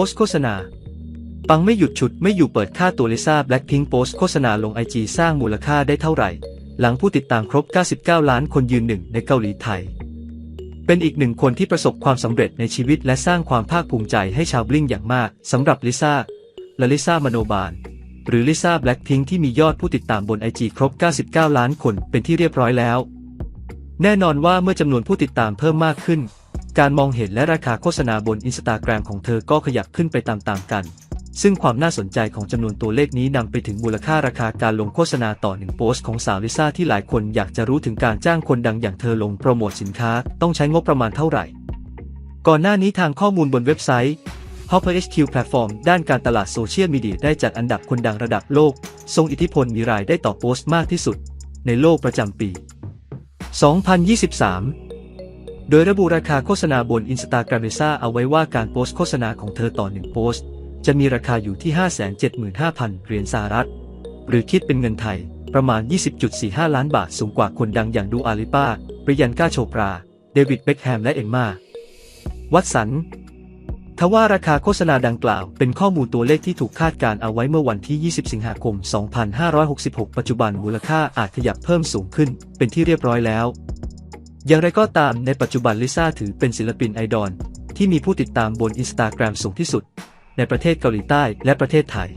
พสต์โฆษณา ปังไม่หยุดฉุดไม่อยู่เปิดค่าตัวลิซ่าแบล็คพิงโพสต์โฆษณาลงไอจีสร้างมูลค่าได้เท่าไหร่ หลังผู้ติดตามครบ 99 ล้านคนยืนหนึ่งในเกาหลีไทย เป็นอีกหนึ่งคนที่ประสบความสำเร็จในชีวิตและสร้างความภาคภูมิใจให้ชาวบลิงอย่างมากสำหรับลิซ่าและลิซ่ามโนบาล หรือลิซ่าแบล็คพิงที่มียอดผู้ติดตามบนไอจีครบ 99 ล้านคนเป็นที่เรียบร้อยแล้ว แน่นอนว่าเมื่อจำนวนผู้ติดตามเพิ่มมากขึ้น การมองเห็นและราคาโฆษณาบนอินสตาแกรมของเธอก็ขยับขึ้นไปตามๆกัน ซึ่งความน่าสนใจของจำนวนตัวเลขนี้นำไปถึงมูลค่าราคาการลงโฆษณาต่อหนึ่งโพสต์ของสาวลิซ่าที่หลายคนอยากจะรู้ถึงการจ้างคนดังอย่างเธอลงโปรโมทสินค้าต้องใช้งบประมาณเท่าไหร่ ก่อนหน้านี้ทางข้อมูลบนเว็บไซต์ Hopper HQ Platform ด้านการตลาดโซเชียลมีเดียได้จัดอันดับคนดังระดับโลก ทรงอิทธิพลมีรายได้ต่อโพสต์มากที่สุด ในโลกประจำปี 2023 โดยระบุราคาโฆษณาบน Instagram ลิซ่าเอาไว้ว่าการโพสต์โฆษณาของเธอต่อหนึ่งโพสต์ จะมีราคาอยู่ที่ 575,000 เหรียญสหรัฐ หรือคิดเป็นเงินไทย ประมาณ 20.45 ล้านบาทสูงกว่าคนดังอย่างดูอาลิป้าบริยันกาโชปรา เดวิดเบ็คแฮมและเอมมาวัตสันทว่าราคาโฆษณาดังกล่าวเป็นข้อมูลตัวเลขที่ถูกคาดการเอาไว้เมื่อวันที่ 20 สิงหาคม 2566 ปัจจุบันมูลค่าอาจขยับเพิ่มสูงขึ้น เป็นที่เรียบร้อยแล้ว อย่างไรก็ตามในปัจจุบันลิซ่าถือเป็นศิลปินไอดอลที่มีผู้ติดตามบนอินสตาแกรมสูงที่สุด ในประเทศเกาหลีใต้และประเทศไทย